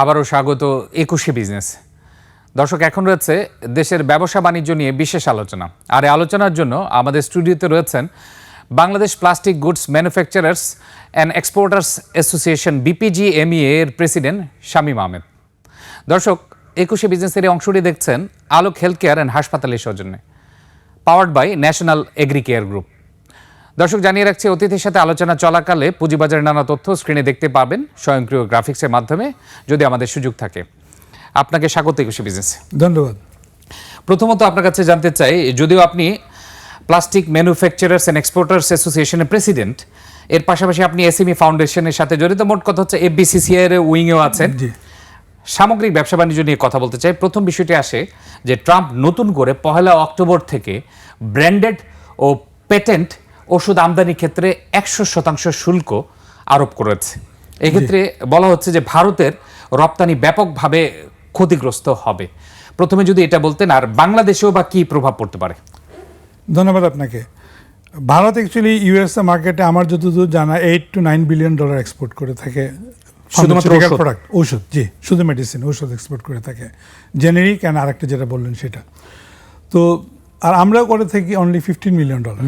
আবারও স্বাগত একুশে বিজনেস। দর্শক, এখন রয়েছে দেশের ব্যবসা বাণিজ্য নিয়ে বিশেষ আলোচনা। আর এই আলোচনার জন্য আমাদের স্টুডিওতে রয়েছেন Bangladesh plastic goods manufacturers and exporters association BPG MEA এর প্রেসিডেন্ট শামীম আহমেদ। দর্শক, একুশে বিজনেসের এই অংশটি দেখছেন আলোক হেলথ কেয়ার অ্যান্ড হাসপাতালের সৌজন্যে। Powered by national agri care group. দর্শক জানিয়ে রাখছি অতিথির সাথে আলোচনা চলাকালে পুঁজিবাজারের নানা তথ্য স্ক্রিনে দেখতে পাবেন স্বয়ংক্রিয় গ্রাফিক্সের মাধ্যমে যদি আমাদের সুযোগ থাকে। আপনাকে স্বাগত একুশে বিজনেসে। ধন্যবাদ। প্রথমত আপনার কাছে জানতে চাই যদিও আপনি প্লাস্টিক ম্যানুফ্যাকচারার্স অ্যান্ড এক্সপোর্টার্স অ্যাসোসিয়েশনের প্রেসিডেন্ট এর পাশাপাশি আপনি এসএমই ফাউন্ডেশনের সাথে জড়িত মোট কথা হচ্ছে এফবিসিসিআই এর উইংয়েও আছেন। সামগ্রিক ব্যবসা বাণিজ্য নিয়ে কথা বলতে চাই। প্রথম বিষয়টি আসে যে ট্রাম্প নতুন করে পহেলা অক্টোবর থেকে ব্র্যান্ডেড ও পেটেন্ট ওষুধ আমদানির ক্ষেত্রে একশো শতাংশ শুল্ক আরোপ করেছে। এক্ষেত্রে বলা হচ্ছে যে ভারতের রপ্তানি ব্যাপকভাবে ক্ষতিগ্রস্ত হবে। প্রথমে যদি এটা বলতেন আর বাংলাদেশেও বা কি প্রভাব পড়তে পারে? ধন্যবাদ আপনাকে। ভারত অ্যাকচুয়ালি ইউএসএ মার্কেটে আমার যতদূর জানা eight two nine billion dollar export করে থাকে। শুধুমাত্র ওষুধ? প্রোডাক্ট ঔষধ জি শুধু মেডিসিন ঔষধ এক্সপোর্ট করে থাকে। জেনেরিক অ্যান্ড আরেকটা যেটা বললেন সেটা। তো আর আমরাও করে থাকি only fifteen million dollar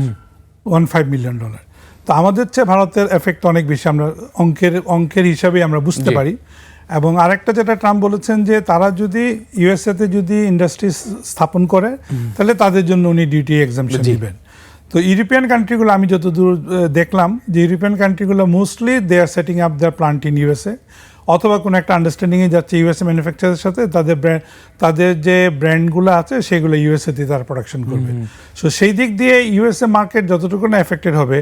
one five million dollar তো আমাদের চেয়ে ভারতের এফেক্ট অনেক বেশি আমরা অঙ্কের অঙ্কের হিসাবে আমরা বুঝতে পারি। এবং আরেকটা যেটা ট্রাম্প বলেছেন যে তারা যদি ইউএসএতে যদি ইন্ডাস্ট্রি স্থাপন করে তাহলে তাদের জন্য উনি ডিউটি এক্সামশন। দিবেন। তো ইউরোপিয়ান কান্ট্রিগুলো আমি যতদূর দেখলাম যে European কান্ট্রিগুলো mostly they are setting up their plant in USA অথবা কোনো একটা আন্ডারস্ট্যান্ডিংয়ে যাচ্ছে ইউএসএ ম্যানুফ্যাকচারের সাথে তাদের ব্র্যান্ড তাদের যে ব্র্যান্ডগুলো আছে সেগুলো ইউএসএতে তারা প্রোডাকশন করবে সো সেই দিক দিয়ে ইউএসএ মার্কেট যতটুকু না এফেক্টেড হবে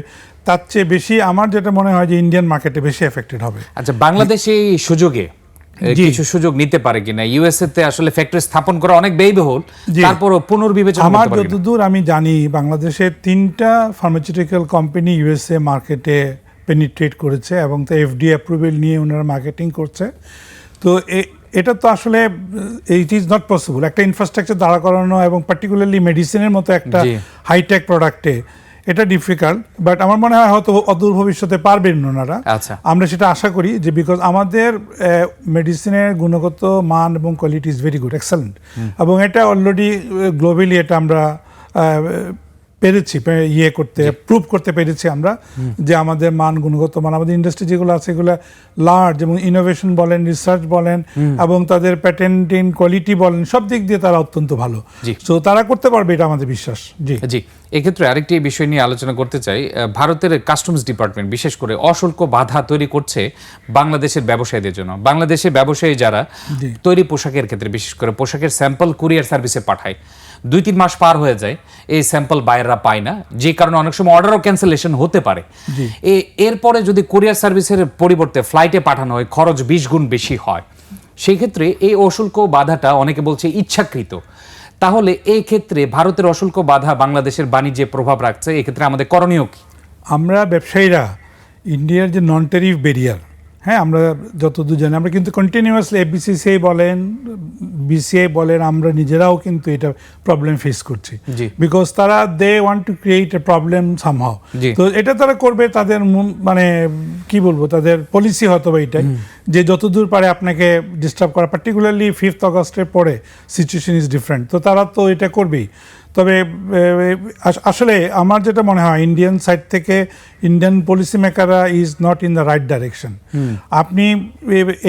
তার চেয়ে বেশি আমার যেটা মনে হয় যে ইন্ডিয়ান মার্কেটে বেশি এফেক্টেড হবে আচ্ছা বাংলাদেশ এই সুযোগে। কিছু সুযোগ নিতে পারে কিনা ইউএসএ তে আসলে ফ্যাক্টরি স্থাপন করা অনেক ব্যয়বহুল। তারপরও পুনর্বিবেচনা আমার? যতদূর আমি জানি বাংলাদেশের তিনটা ফার্মাসিউটিক্যাল কোম্পানি ইউএসএ মার্কেটে পেনিট্রেট করেছে এবং তো এফডি অ্যাপ্রুভেল নিয়ে ওনারা মার্কেটিং করছে। তো এটা তো আসলে ইট ইজ নট পসিবল একটা ইনফ্রাস্ট্রাকচার দাঁড়া করানো এবং পার্টিকুলারলি মেডিসিনের মতো একটা হাইটেক প্রোডাক্টে এটা ডিফিকাল্ট বাট আমার মনে হয় হয়তো অদূর ভবিষ্যতে পারবেন ওনারা। আচ্ছা। আমরা সেটা আশা করি যে বিকজ আমাদের মেডিসিনের গুণগত মান এবং quality is very good excellent এবং এটা অলরেডি গ্লোবালি এটা আমরা পেরেছি ইয়ে করতে প্রুভ করতে পেরেছি আমরা যে আমাদের মান গুণগত মান আমাদের ইন্ডাস্ট্রি যেগুলো আছে এগুলো লার্জ এবং ইনোভেশন বলেন রিসার্চ বলেন এবং তাদের প্যাটেন্টিং কোয়ালিটি বলেন সব দিক দিয়ে তারা অত্যন্ত ভালো। তো সো তারা করতে পারবে এটা আমাদের বিশ্বাস। জি। জি। এক্ষেত্রে আরেকটি বিষয় নিয়ে আলোচনা করতে চাই। ভারতের কাস্টমস ডিপার্টমেন্ট বিশেষ করে অশুল্ক বাধা তৈরি করছে বাংলাদেশের ব্যবসায়ীদের জন্য। বাংলাদেশের ব্যবসায়ী যারা তৈরি পোশাকের ক্ষেত্রে বিশেষ করে পোশাকের স্যাম্পল কুরিয়ার সার্ভিসে পাঠায়। দুই তিন মাস পার হয়ে যায় এই স্যাম্পল বাইরেরা পায় না। যে কারণে অনেক সময় অর্ডারও ক্যান্সেলেশন হতে পারে। এরপরে যদি কুরিয়ার সার্ভিসের পরিবর্তে ফ্লাইটে পাঠানো হয় খরচ বিশ গুণ বেশি হয়। সেই ক্ষেত্রে এই অশুল্ক বাধাটা অনেকে বলছে ইচ্ছাকৃত। তাহলে এই ক্ষেত্রে ভারতের অশুল্ক বাধা বাংলাদেশের বাণিজ্যে প্রভাব রাখছে, এক্ষেত্রে আমাদের করণীয় কি? আমরা ব্যবসায়ীরা ইন্ডিয়ার যে নন টেরিফ ব্যারিয়ার হ্যাঁ আমরা যতদূর জানি আমরা কিন্তু কন্টিনিউয়াসলি এফবিসিসিআই বলেন বিসিআই বলেন আমরা নিজেরাও কিন্তু এটা প্রবলেম ফেস করছি। বিকজ তারা they want to create a problem somehow. তো এটা তারা করবে তাদের মানে কি বলব তাদের পলিসি হয়তো বা এটাই যে যতদূর পারে আপনাকে ডিস্টার্ব করা পার্টিকুলারলি ফিফথ অগস্টের পরে সিচুয়েশন ইজ ডিফারেন্ট তো তারা তো এটা করবেই। তবে আসলে আমার যেটা মনে হয় ইন্ডিয়ান সাইড থেকে Indian policy মেকাররা is not in the right direction আপনি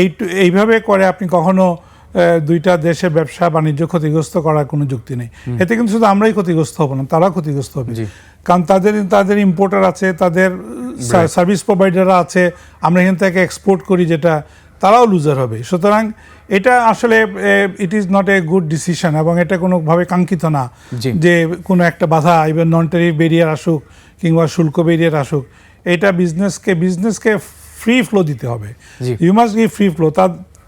এই এইভাবে করে আপনি কখনো দুইটা দেশের ব্যবসা বাণিজ্য ক্ষতিগ্রস্ত করার কোনো যুক্তি নেই। এতে কিন্তু শুধু আমরাই ক্ষতিগ্রস্ত হব না তারাও ক্ষতিগ্রস্ত হবে। কারণ তাদের তাদের ইম্পোর্টার আছে তাদের সার্ভিস প্রোভাইডাররা আছে আমরা এখান থেকে এক্সপোর্ট করি যেটা তারাও লুজার হবে। সুতরাং এটা আসলে it is not a good decision এবং এটা কোনোভাবে কাঙ্ক্ষিত না যে কোনো একটা বাধা ইভেন নন টেরিফ বেরিয়ার আসুক কিংবা শুল্ক বেরিয়ার আসুক এটা বিজনেসকে বিজনেসকে ফ্রি ফ্লো দিতে হবে। You must give free flow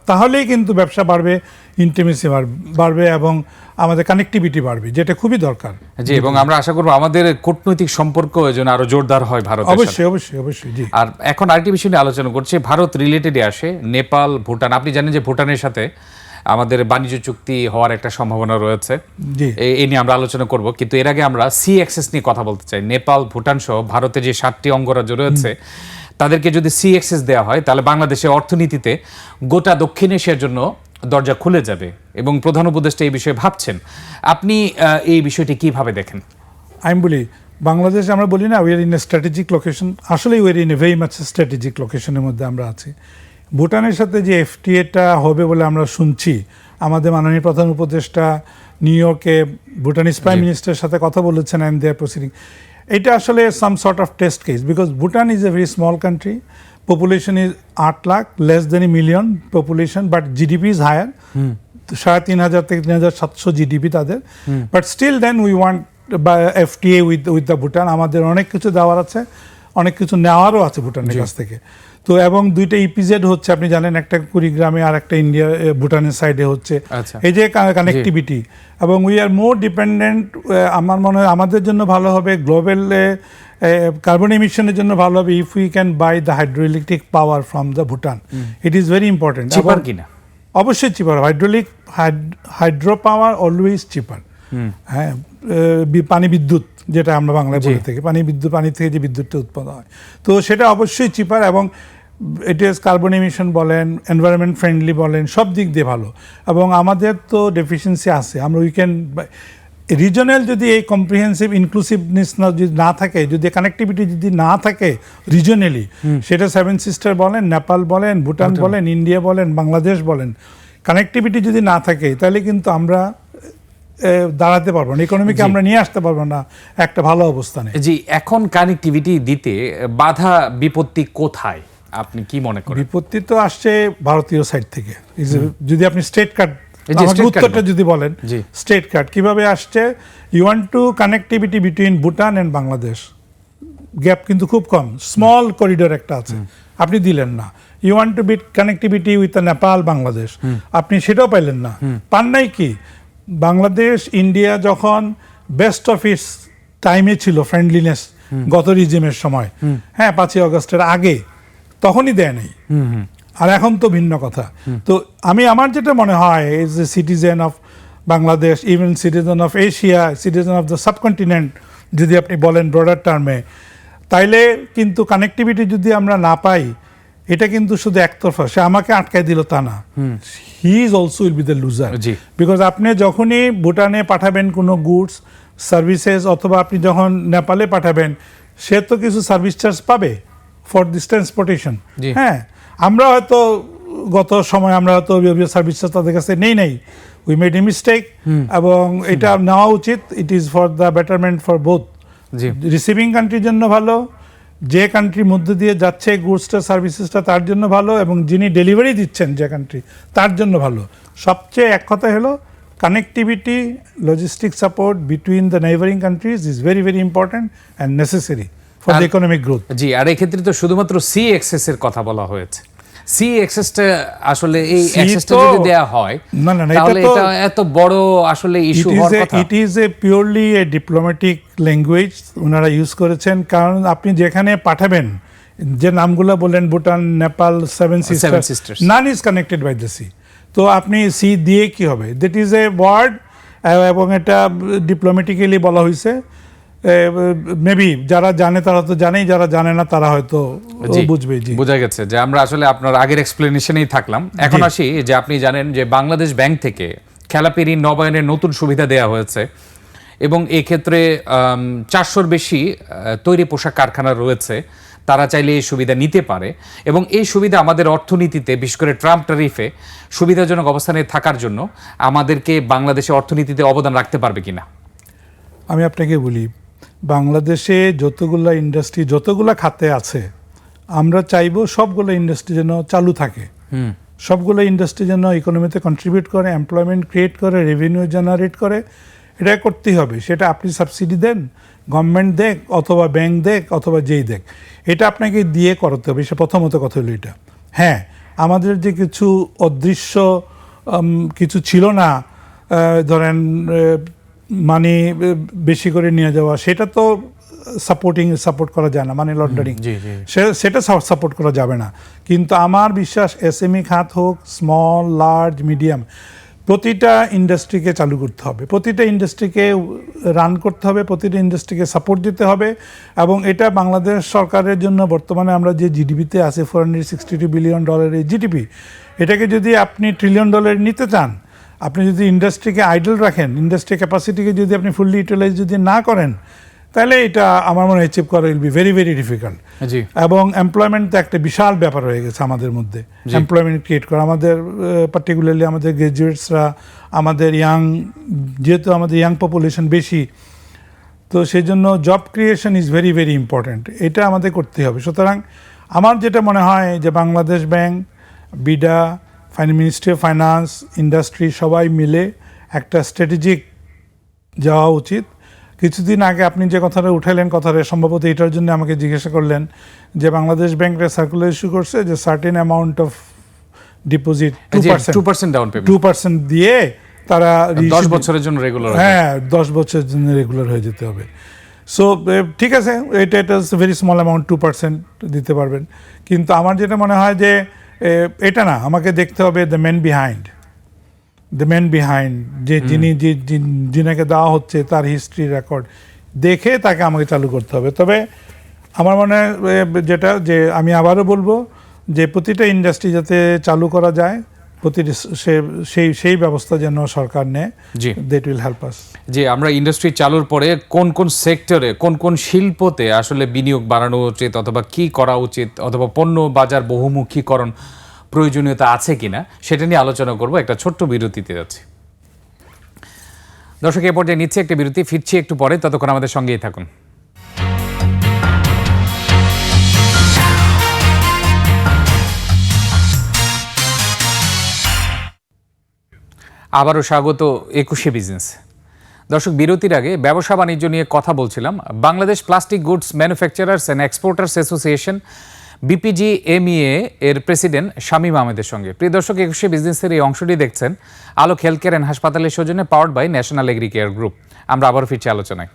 তাহলেই কিন্তু ব্যবসা বাড়বে ইন্টিমেসি বাড়বে এবং আমাদের কানেক্টিভিটি বাড়বে যেটা খুবই দরকার। জি এবং আমরা আশা করব আমাদের কূটনৈতিক সম্পর্ক যেন আরও জোরদার হয় ভারতের সাথে। অবশ্যই অবশ্যই অবশ্যই জি। আর এখন আরেকটি বিষয় নিয়ে আলোচনা করছি ভারত রিলেটেডে আসে নেপাল ভুটান। আপনি জানেন যে ভুটানের সাথে আমাদের বাণিজ্য চুক্তি হওয়ার একটা সম্ভাবনা রয়েছে। জি। এ- এই নিয়ে আমরা আলোচনা করব কিন্তু এর আগে আমরা সি অ্যাক্সেস নিয়ে কথা বলতে চাই। নেপাল ভুটান সহ ভারতের যে সাতটি অঙ্গরাজ্য রয়েছে তাদেরকে যদি সি এক্সেস দেওয়া হয় তাহলে বাংলাদেশের অর্থনীতিতে গোটা দক্ষিণ এশিয়ার জন্য দরজা খুলে যাবে এবং প্রধান উপদেষ্টা এই বিষয়ে ভাবছেন। আপনি এই বিষয়টি কীভাবে দেখেন? আমি বলি বাংলাদেশ আমরা বলি না we're in a strategic location আসলেই we're in a very much strategic লোকেশনের মধ্যে আমরা আছি। ভুটানের সাথে যে এফটিএটা হবে বলে আমরা শুনছি আমাদের মাননীয় প্রধান উপদেষ্টা নিউ ইয়র্কে ভুটানিজ প্রাইম মিনিস্টারের সাথে কথা বলেছেন অ্যান্ড দেয়ার প্রসিডিং এটা আসলে some sort of test case because Bhutan is a very small country population is আট lakh less than a million population but GDP is higher সাড়ে তিন হাজার থেকে তিন হাজার সাতশো জিডিপি তাদের। But still then we want বা FTA with with the Bhutan আমাদের অনেক কিছু দেওয়ার আছে অনেক কিছু নেওয়ারও আছে ভুটানের কাছ থেকে। তো এবং দুইটা ইপিজেড হচ্ছে আপনি জানেন একটা কুড়িগ্রামে আর একটা ইন্ডিয়া ভুটানের সাইডে হচ্ছে। আচ্ছা। এই যে কানেক্টিভিটি এবং উই আর মোর ডিপেন্ডেন্ট আমার মনে হয় আমাদের জন্য ভালো হবে গ্লোবাল কার্বন এমিশনের জন্য ভালো হবে if we can buy the hydroelectric power from the Bhutan it is very important cheaper কিনা? অবশ্যই cheaper hydraulic hydro power always cheaper হ্যাঁ পানি বিদ্যুৎ যেটা আমরা বাংলায় বলে থাকি। পানি বিদ্যুৎ পানি থেকে যে বিদ্যুৎটা উৎপন্ন হয়। তো সেটা অবশ্যই চিপার এবং ইজ কার্বন এমিশন বলেন এনভায়রনমেন্ট ফ্রেন্ডলি বলেন সব দিক দিয়ে ভালো। এবং আমাদের তো ডেফিসিয়েন্সি আছে। আমরা উইকেন রিজনাল যদি এই কম্প্রিহেন্সিভ ইনক্লুসিভনেস না যদি না থাকে যদি কানেক্টিভিটি যদি না থাকে রিজনালি সেটা সেভেন সিস্টার বলেন নেপাল বলেন ভুটান বলেন ইন্ডিয়া বলেন বাংলাদেশ বলেন কানেক্টিভিটি যদি না থাকে তাহলে কিন্তু আমরা দাঁড়াতে পারব না। ইকোনমিকে আমরা নিয়ে আসতে পারব না একটা ভালো অবস্থানে। জি এখন কানেক্টিভিটি দিতে বাধা বিপত্তি কোথায়? আপনি কি মনে করেন? বিপত্তি তো আসছে ভারতীয় সাইড থেকে। যদি আপনি স্টেট কার্ড উত্তরটা যদি বলেন স্টেট কার্ড কীভাবে আসছে? You want to connectivity between Bhutan and Bangladesh gap কিন্তু খুব কম স্মল করিডোর একটা আছে। আপনি দিলেন না। You want to bit connectivity with Nepal Bangladesh আপনি সেটাও পাইলেন না। পান নাই কি? বাংলাদেশ ইন্ডিয়া যখন বেস্ট অফ ইস টাইমে ছিল ফ্রেন্ডলিনেস গত রিজিমের সময়। হ্যাঁ পাঁচই আগস্টের আগে। তখনই দেয় নাই। আর এখন তো ভিন্ন কথা। তো আমি আমার যেটা মনে হয় is a citizen of Bangladesh even citizen of Asia citizen of the subcontinent যদি আপনি বলেন ব্রডার টার্মে তাইলে কিন্তু কানেক্টিভিটি যদি আমরা না পাই এটা কিন্তু শুধু একতরফা। সে আমাকে আটকায় দিল তা না। He is also will be the loser. Because আপনি যখনই ভুটানে পাঠাবেন কোনো গুডস সার্ভিসেস অথবা আপনি যখন নেপালে পাঠাবেন সে তো কিছু সার্ভিস চার্জ পাবে। For this transportation. হ্যাঁ আমরা হয়তো গত সময় আমরা হয়তো সার্ভিস চার্জ তাদের কাছে নেই নাই। উই মেড এ মিস্টেক এবং এটা নেওয়া উচিত। It is for the betterment for both receiving কান্ট্রির জন্য ভালো যে কান্ট্রির মধ্যে দিয়ে যাচ্ছে গুডসটা সার্ভিসেসটা তার জন্য ভালো এবং যিনি ডেলিভারি দিচ্ছেন যে কান্ট্রি তার জন্য ভালো। সবচেয়ে এক কথা হলো connectivity logistic support between the neighbouring countries is very very important and necessary for the economic growth জি আর এক্ষেত্রে তো শুধুমাত্র সি এক্সেস এর কথা বলা হয়েছে। সি আসলে এই অ্যাক্সেসটা যদি দেয়া হয় না, না, তাহলে এটা এত বড় আসলে ইস্যু হওয়ার কথা। It is a purely a diplomatic language ওনারা ইউজ করেছেন। কারণ আপনি যেখানে পাঠাবেন যে নামগুলো বললেন Bhutan Nepal seven sister none is connected by the sea তো আপনি সি দিয়ে কি হবে? দ্যাট ইজ এ ওয়ার্ড এবং এটা ডিপ্লোম্যাটিক্যালি বলা হয়েছে। মেবি যারা জানে তারা তো জানেই যারা জানে না তারা হয়তো বুঝবে জি। বোঝা গেছে যে আমরা আসলে আপনার আগের এক্সপ্লেনেশনেই থাকলাম। এখন আসি যে আপনি জানেন যে বাংলাদেশ ব্যাংক থেকে খেলাপি ঋণ নবায়নের নতুন সুবিধা দেওয়া হয়েছে এবং এক্ষেত্রে চারশোর বেশি তৈরি পোশাক কারখানা রয়েছে। তারা চাইলে এই সুবিধা নিতে পারে এবং এই সুবিধা আমাদের অর্থনীতিতে বিশেষ করে ট্রাম্প ট্যারিফে সুবিধাজনক অবস্থানে থাকার জন্য আমাদেরকে বাংলাদেশে অর্থনীতিতে অবদান রাখতে পারবে কিনা? আমি আপনাকে বলি বাংলাদেশে যতগুলা ইন্ডাস্ট্রি যতগুলা খাতে আছে আমরা চাইব সবগুলো ইন্ডাস্ট্রি যেন চালু থাকে। সবগুলো ইন্ডাস্ট্রি যেন ইকোনমিতে কন্ট্রিবিউট করে এমপ্লয়মেন্ট ক্রিয়েট করে রেভিনিউ জেনারেট করে এটা করতেই হবে। সেটা আপনি সাবসিডি দেন গভর্নমেন্ট দেখ অথবা ব্যাংক দেখ অথবা যেই দেখ। এটা আপনাকে দিয়ে করাতে হবে। সে প্রথমত কথা হলো এটা। হ্যাঁ আমাদের যে কিছু অদৃশ্য কিছু ছিল না ধরেন মানি বেশি করে নিয়ে যাওয়া সেটা তো সাপোর্টিং সাপোর্ট করা যায় না মানি লন্ডারিং। সেটা সাপোর্ট করা যাবে না। কিন্তু আমার বিশ্বাস এসএমই খাত হোক স্মল লার্জ মিডিয়াম প্রতিটা ইন্ডাস্ট্রিকে চালু করতে হবে। প্রতিটা ইন্ডাস্ট্রিকে রান করতে হবে প্রতিটা ইন্ডাস্ট্রিকে সাপোর্ট দিতে হবে এবং এটা বাংলাদেশ সরকারের জন্য বর্তমানে আমরা যে জিডিপিতে আছে four hundred sixty two billion ডলারের জিডিপি এটাকে যদি আপনি ট্রিলিয়ন ডলার নিতে চান আপনি যদি ইন্ডাস্ট্রিকে আইডল রাখেন ইন্ডাস্ট্রি ক্যাপাসিটিকে যদি আপনি ফুললি ইউটিলাইজ যদি না করেন তাহলে এটা আমার মনে হয় অ্যাচিভ করা will be very very difficult এবং এমপ্লয়মেন্ট তো একটা বিশাল ব্যাপার হয়ে গেছে আমাদের মধ্যে। এমপ্লয়মেন্ট ক্রিয়েট করা। আমাদের পার্টিকুলারলি আমাদের গ্রাজুয়েটসরা আমাদের ইয়াং যেহেতু আমাদের ইয়াং পপুলেশন বেশি তো সেই জন্য job creation is very very important এটা আমাদের করতে হবে। সুতরাং আমার যেটা মনে হয় যে Bangladesh bank BIDA fine ministry of finance industry সবাই মিলে একটা স্ট্র্যাটেজিক যাওয়া উচিত। কিছুদিন আগে আপনি যে কথাটা উঠালেন কথাটা সম্ভবত এটার জন্য আমাকে জিজ্ঞাসা করলেন যে বাংলাদেশ ব্যাংকের সার্কুলার ইস্যু করছে যে certain amount of deposit two percent down payment two percent দিয়ে তারা দশ বছরের জন্য রেগুলার হ্যাঁ দশ বছরের জন্য রেগুলার হয়ে যেতে হবে। সো ঠিক আছে এটা এটা very small amount two percent দিতে পারবেন। কিন্তু আমার যেটা মনে হয় যে এটা না আমাকে দেখতে হবে the man behind the man behind যে যিনি যে যিন- যিনাকে দেওয়া হচ্ছে তার হিস্ট্রি রেকর্ড দেখে তাকে আমাকে চালু করতে হবে। তবে আমার মনে হয় যেটা যে আমি আবারও বলব যে প্রতিটা ইন্ডাস্ট্রি যাতে চালু করা যায় প্রতিটি সেই সেই ব্যবস্থা যেন সরকার নেয় জি। দ্যাট উইল হেল্প আস যে আমরা ইন্ডাস্ট্রি চালুর পরে কোন কোন সেক্টরে কোন কোন শিল্পতে আসলে বিনিয়োগ বাড়ানো উচিত অথবা কি করা উচিত অথবা পণ্য বাজার বহুমুখীকরণ প্রয়োজনীয়তা আছে কিনা সেটা নিয়ে আলোচনা করব। একটা ছোট্ট বিরতিতে যাচ্ছি। দর্শক এ পর্যায়ে নিচ্ছে একটা বিরতি ফিরছি একটু পরে ততক্ষণ আমাদের সঙ্গেই থাকুন। আবারও স্বাগত একুশে বিজনেস। দর্শক, বিরতির আগে ব্যবসা বাণিজ্য নিয়ে কথা বলছিলাম। Bangladesh plastic goods manufacturers and exporters association, BPG MEA এর প্রেসিডেন্ট শামীম আহমেদের সঙ্গে। প্রিয় দর্শক, একুশে বিজনেসের এই অংশটি দেখছেন আলোক হেলথ কেয়ার অ্যান্ড হাসপাতালের সৌজন্যে powered by national agri care group আমরা আবার ফিরছি আলোচনায়।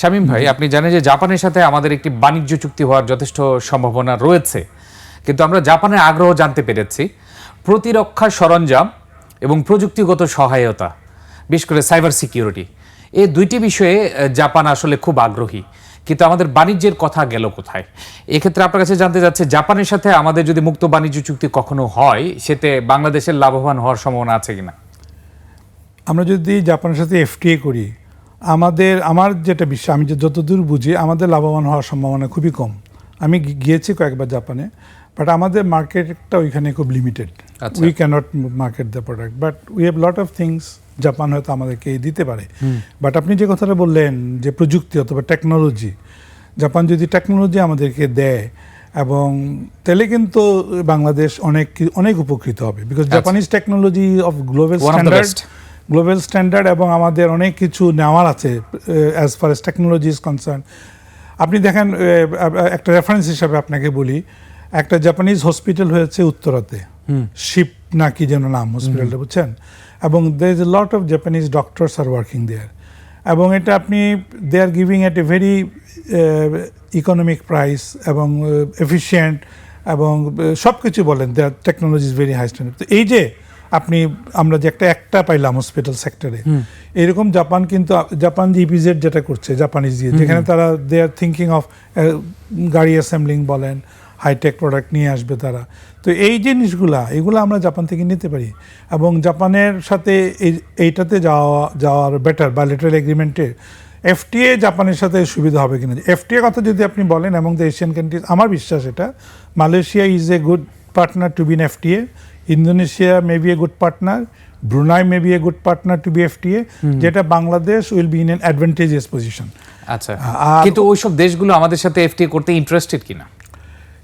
শামীম ভাই, আপনি জানেন যে জাপানের সাথে আমাদের একটি বাণিজ্য চুক্তি হওয়ার যথেষ্ট সম্ভাবনা রয়েছে। কিন্তু আমরা জাপানের আগ্রহ জানতে পেরেছি। প্রতিরক্ষা সরঞ্জাম এবং প্রযুক্তিগত সহায়তা, বিশেষ করে সাইবার সিকিউরিটি। এই দুইটি বিষয়ে জাপান আসলে খুব আগ্রহী। কিন্তু আমাদের বাণিজ্যের কথা গেল কোথায়? এক্ষেত্রে আপনার কাছে জানতে যাচ্ছে জাপানের সাথে আমাদের যদি মুক্ত বাণিজ্য চুক্তি কখনো হয়, সেতে বাংলাদেশের লাভবান হওয়ার সম্ভাবনা আছে কিনা? আমরা যদি জাপানের সাথে এফটিএ করি, আমাদের, আমার যেটা বিশ্বাস, আমি যে যতদূর বুঝি, আমাদের লাভবান হওয়ার সম্ভাবনা খুবই কম। আমি গিয়েছি কয়েকবার জাপানে। বাট আমাদের মার্কেটটা ওইখানে খুব limited. We cannot market the product but we have lot of things Japan হয়তো আমাদেরকে দিতে পারে। বাট আপনি যে কথাটা বললেন যে প্রযুক্তি অথবা টেকনোলজি জাপান যদি টেকনোলজি আমাদেরকে দেয় এবং তাহলে কিন্তু বাংলাদেশ অনেক অনেক উপকৃত হবে। Because Japanese technology of global standard. Global standard এবং আমাদের অনেক কিছু নেওয়ার আছে as far as technology is concern আপনি দেখেন একটা রেফারেন্স হিসাবে আপনাকে বলি। একটা জাপানিজ হসপিটাল হয়েছে উত্তরাতে। শিপ না কি যেন নাম হসপিটালটা বুঝছেন? এবং there is a lot of Japanese doctors are working there এবং এটা আপনি they are giving at a very economic price এবং এফিসিয়েন্ট এবং সব কিছু বলেন their technology is very high standard তো এই যে আপনি আমরা যে একটা একটা পাইলাম হসপিটাল সেক্টরে এরকম জাপান কিন্তু জাপান যে ইপিজেড যেটা করছে জাপানিজ দিয়ে যেখানে তারা দে আর থিঙ্কিং অফ গাড়ি অ্যাসেম্বলিং বলেন হাইটেক প্রোডাক্ট নিয়ে আসবে তারা। তো এই জিনিসগুলা এগুলো আমরা জাপান থেকে নিতে পারি। এবং জাপানের সাথে এই এইটাতে যাওয়া যাওয়ার বেটার বায়োলেটারাল এগ্রিমেন্টে এফটিএ জাপানের সাথে সুবিধা হবে কিনা? এফটিএ কথা যদি আপনি বলেন এবং দ্য এশিয়ান কান্ট্রিজ আমার বিশ্বাস এটা Malaysia is a good partner to be FTA Indonesia may be a good partner Brunei may be a good partner to be FTA যেটা Bangladesh will be in an advantageous position আচ্ছা। কিন্তু ওইসব দেশগুলো আমাদের সাথে এফটি করতে interested কিনা?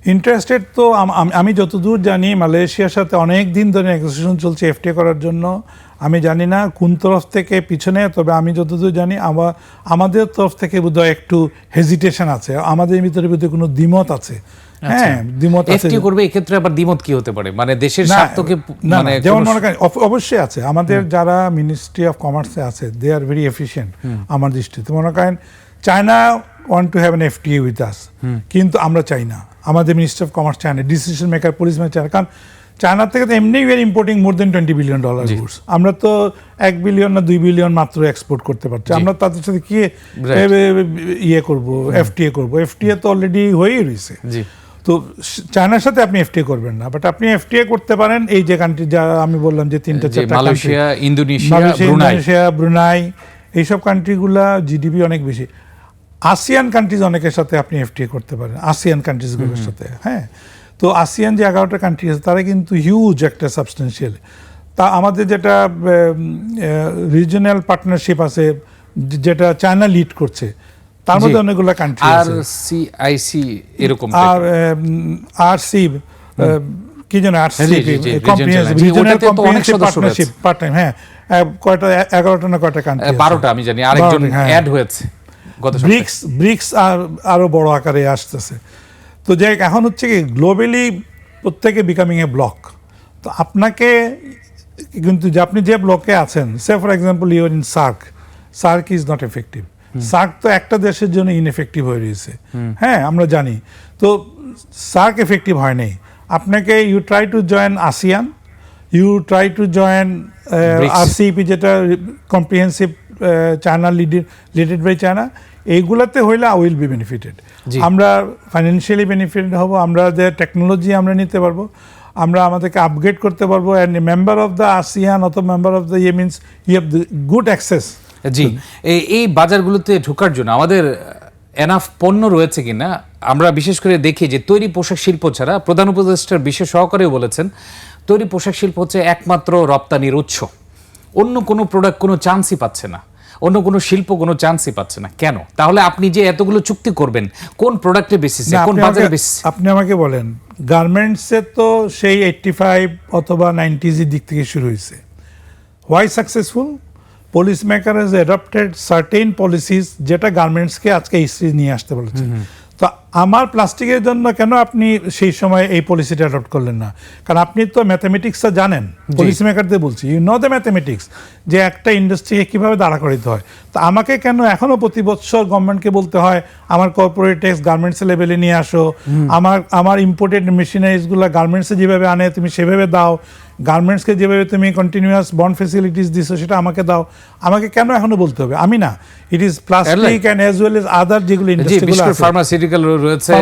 Interested তো আম- যতদূর জানি মালয়েশিয়ার সাথে অনেক দিন ধরে নেগোসিয়েশন চলছে এফটিএ করার জন্য। আমি জানি না কোন তরফ থেকে পিছনে তবে আমি যতদূর জানি আমার আমাদের তরফ থেকে বোধহয় একটু হেজিটেশন আছে। আমাদের ভিতরে বোধহয় কোনো দ্বিমত আছে। হ্যাঁ দ্বিমত আছে। করবে এক্ষেত্রে আবার দ্বিমত কি হতে পারে? মানে দেশের স্বার্থকে মানে যেমন মনে করেন অবশ্যই আছে। আমাদের যারা মিনিস্ট্রি অফ কমার্সে আছে দে আর ভেরি এফিসিয়েন্ট আমার দৃষ্টিতে। মনে করেন China want to have an FTA with us কিন্তু আমরা চাই না। আমাদের মিনিস্ট্রি অফ কমার্স চায় না। ডিসিশন মেকার পুলিশ মেকার চায় না। কারণ চায়না থেকে তো এমনি we are importing more than twenty billion dollar goods আমরা তো এক বিলিয়ন না দুই বিলিয়ন মাত্র এক্সপোর্ট করতে পারছি। আমরা তাদের সাথে কি ইয়ে করব এফটিএ করব। এফটিএ তো অলরেডি হয়েই রয়েছে। তো চায়নার সাথে আপনি এফটিএ করবেন না। বাট আপনি এফটিএ করতে পারেন। এই যে কান্ট্রি যা আমি বললাম যে তিনটা চারটা মালয়েশিয়া ইন্দোনেশিয়া ব্রুনাই। এইসব কান্ট্রিগুলা জিডিপি অনেক বেশি। আসিয়ান কান্ট্রিজ অনেকের সাথে আপনি এফটিএ করতে পারেন আসিয়ান কান্ট্রিজগুলোর সাথে হ্যাঁ? তো আসিয়ান যে এগারোটা কান্ট্রি আছে তারা কিন্তু হিউজ একটা সাবস্টেন্সিয়াল তা আমাদের যেটা রিজনাল পার্টনারশিপ আছে যেটা চায়না লিড করছে তার মধ্যে। অনেকগুলো কান্ট্রি আর আছে। সিআইসি এরকম আর আর সি কি যেন R C regional comprehensive partnership part time হ্যাঁ। আহ, কয়টা এগারোটা না কয়টা কান্ট্রি বারোটা আমি জানি আরেকজন হ্যাঁ। অ্যাড হয়েছে। ব্রিক্স ব্রিক্স আর আরও বড় আকারে আসতেছে। তো যাই এখন হচ্ছে কি গ্লোবালি প্রত্যেকে বিকামিং এ ব্লক তো আপনাকে কিন্তু যে আপনি যে ব্লকে আছেন সে for example your in SAARC SAARC is not effective SAARC তো একটা দেশের জন্য ইনএফেক্টিভ হয়ে রয়েছে। হ্যাঁ আমরা জানি। তো সার্ক এফেক্টিভ হয় নাই। আপনাকে you try to join ASEAN you try to join BRICS. RCEP যেটা comprehensive China led by China এইগুলাতে হইলে আই উইল বি বেনিফিটেড। আমরা ফাইন্যান্সিয়ালি বেনিফিটেড হব আমরা যে টেকনোলজি আমরা নিতে পারব আমরা আমাদেরকে আপগ্রেড করতে পারব and member of the ASEAN অথবা মেম্বার অফ দ্য ইয়ে means you have good access জি। এই- এই বাজারগুলোতে ঢোকার জন্য আমাদের এনাফ পণ্য রয়েছে কিনা আমরা বিশেষ করে দেখি যে তৈরি পোশাক শিল্প ছাড়া প্রধান উপদেষ্টার বিশেষ সহকারেও বলেছেন তৈরি পোশাক শিল্প হচ্ছে একমাত্র রপ্তানির উৎস। অন্য কোনো প্রোডাক্ট কোনো চান্সই পাচ্ছে না। অন্য কোনো শিল্প কোনো চান্সই পাচ্ছে না। কেন? তাহলে আপনি যে এতগুলো চুক্তি করবেন কোন প্রোডাক্টের বেসিসে কোন বাজারের আমাকে- বেসিসে আপনি আমাকে বলেন গার্মেন্টসের তো সেই এইট্টি ফাইভ অথবা নাইনটিজের দিক থেকে শুরু হয়েছে। Why successful policy maker has adapted certain policies যেটা গার্মেন্টসকে আজকে হিস্ট্রি নিয়ে আসতে বলেছে। তো আমার প্লাস্টিকের জন্য কেন আপনি সেই সময় এই পলিসিটা অ্যাডপ্ট করলেন না? কারণ আপনি তো ম্যাথামেটিক্সটা জানেন। পলিসি মেকারদের বলছি। ইউ নো দ্য ম্যাথামেটিক্স যে একটা ইন্ডাস্ট্রিকে কীভাবে দাঁড়া করাতে হয়। তো আমাকে কেন এখনও প্রতি বছর গভর্নমেন্টকে বলতে হয় আমার কর্পোরেট ট্যাক্স গার্মেন্টস লেভেলে নিয়ে আসো। আমার আমার ইম্পোর্টেড মেশিনারিজগুলো গার্মেন্টসে যেভাবে আনে তুমি সেভাবে দাও। গার্মেন্টসকে যেভাবে তুমি কন্টিনিউয়াস বন্ড ফেসিলিটিস দিছো সেটা আমাকে দাও। আমাকে কেন এখনও বলতে হবে? আমি না। It is plastic and as well as other যেগুলো ইন্ডাস্ট্রিগুলো আছে। ফার্মাসিউটিক্যাল রয়েছে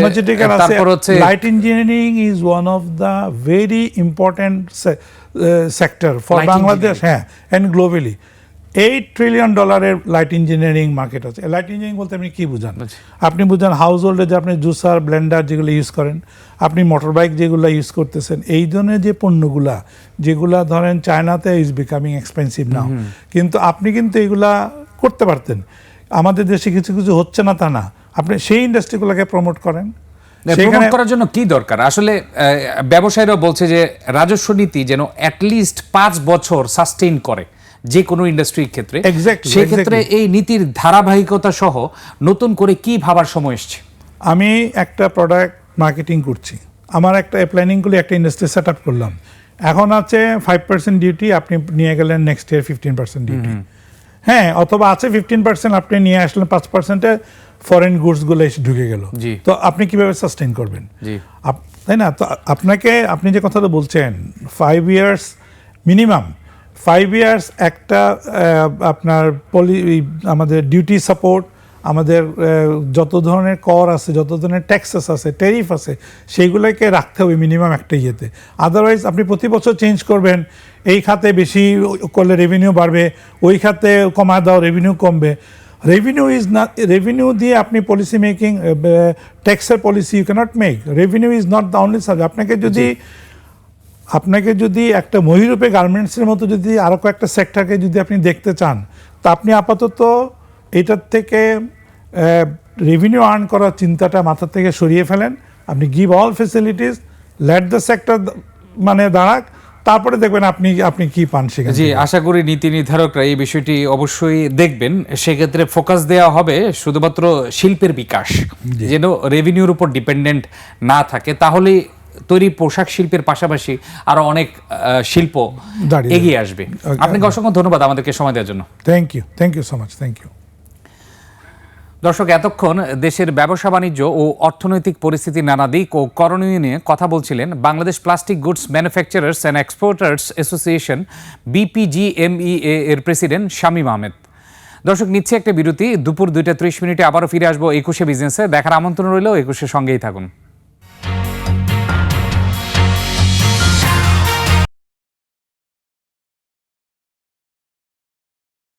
তারপর হচ্ছে one of the very important se- uh, sector for Light Bangladesh হ্যাঁ and globally. এইট ট্রিলিয়ন ডলারের লাইট ইঞ্জিনিয়ারিং মার্কেট আছে। লাইট ইঞ্জিনিয়ারিং বলতে আপনি কি বুঝান? আপনি বুঝান হাউস হোল্ডে যে আপনি জুসার ব্লেন্ডার যেগুলো ইউজ করেন আপনি মোটর বাইক যেগুলো ইউজ করতেছেন এই ধরনের যে পণ্যগুলা যেগুলা ধরেন চায়নাতে ইজ বিকামিং এক্সপেন্সিভ নাও কিন্তু আপনি কিন্তু এগুলা করতে পারতেন। আমাদের দেশে কিছু কিছু হচ্ছে না তা না। আপনি সেই ইন্ডাস্ট্রিগুলোকে প্রমোট করেন। প্রমোট করার জন্য কি দরকার? আসলে ব্যবসায়ীরা বলছে যে রাজস্ব নীতি যেন অ্যাটলিস্ট পাঁচ বছর সাস্টেইন করে যে কোনো ইন্ডাস্ট্রির ক্ষেত্রে। সেক্ষেত্রে এই নীতির ধারাবাহিকতা সহ নতুন করে কি ভাবার সময় এসছে? আমি একটা প্রোডাক্ট মার্কেটিং করছি। আমার একটা প্ল্যানিং করে একটা ইন্ডাস্ট্রি সেট আপ করলাম। এখন আছে ফাইভ পার্সেন্ট ডিউটি আপনি নিয়ে গেলেন next year fifteen percent duty হ্যাঁ অথবা আছে ফিফটিন পার্সেন্ট আপনি নিয়ে আসলেন পাঁচ পার্সেন্টে ফরেন গুডসগুলো এসে ঢুকে গেল। তো আপনি কীভাবে সাস্টেন করবেন? তাই না? তো আপনাকে আপনি যে কথাটা বলছেন five years minimum five years একটা আপনার পলি আমাদের ডিউটি সাপোর্ট আমাদের যত ধরনের কর আছে যত ধরনের ট্যাক্সেস আছে ট্যারিফ আছে সেইগুলোকে রাখতে হবে মিনিমাম একটা ইয়েতে। আদারওয়াইজ আপনি প্রতি বছর চেঞ্জ করবেন এই খাতে বেশি করলে রেভিনিউ বাড়বে ওই খাতে কমায় দাও রেভিনিউ কমবে। রেভিনিউ ইজ নট রেভিনিউ দিয়ে আপনি পলিসি মেকিং ট্যাক্সের policy you cannot make revenue is not the only subject আপনাকে যদি আপনাকে যদি একটা মহিরূপে গার্মেন্টসের মতো যদি আরও কয়েকটা সেক্টরকে যদি আপনি দেখতে চান তা আপনি আপাতত এটার থেকে রেভিনিউ আর্ন করার চিন্তাটা মাথা থেকে সরিয়ে ফেলেন। আপনি give all facilities let the sector মানে দাঁড়াক তারপরে দেখবেন আপনি আপনি কি পান সেখানে জি আশা করি নীতি নির্ধারকরা এই বিষয়টি অবশ্যই দেখবেন। সেক্ষেত্রে ফোকাস দেওয়া হবে শুধুমাত্র শিল্পের বিকাশ। যেন রেভিনিউর উপর ডিপেন্ডেন্ট না থাকে তাহলে তৈরি পোশাক শিল্পের পাশাপাশি আরও অনেক শিল্প এগিয়ে আসবে। আপনাকে অসংখ্য ধন্যবাদ আমাদেরকে সময় দেওয়ার জন্য। Thank you thank you so much thank you দর্শক, এতক্ষণ দেশের ব্যবসা বাণিজ্য ও অর্থনৈতিক পরিস্থিতি নানা দিক ও করণীয় নিয়ে কথা বলছিলেন Bangladesh plastic goods manufacturers and exporters association BPGMEA এর প্রেসিডেন্ট শামীম আহমেদ। দর্শক, নিচ্ছে একটা বিরতি। দুপুর দুইটা ত্রিশ মিনিটে আবারও ফিরে আসব একুশে বিজনেসে। দেখার আমন্ত্রণ রইল একুশে সঙ্গেই থাকুন।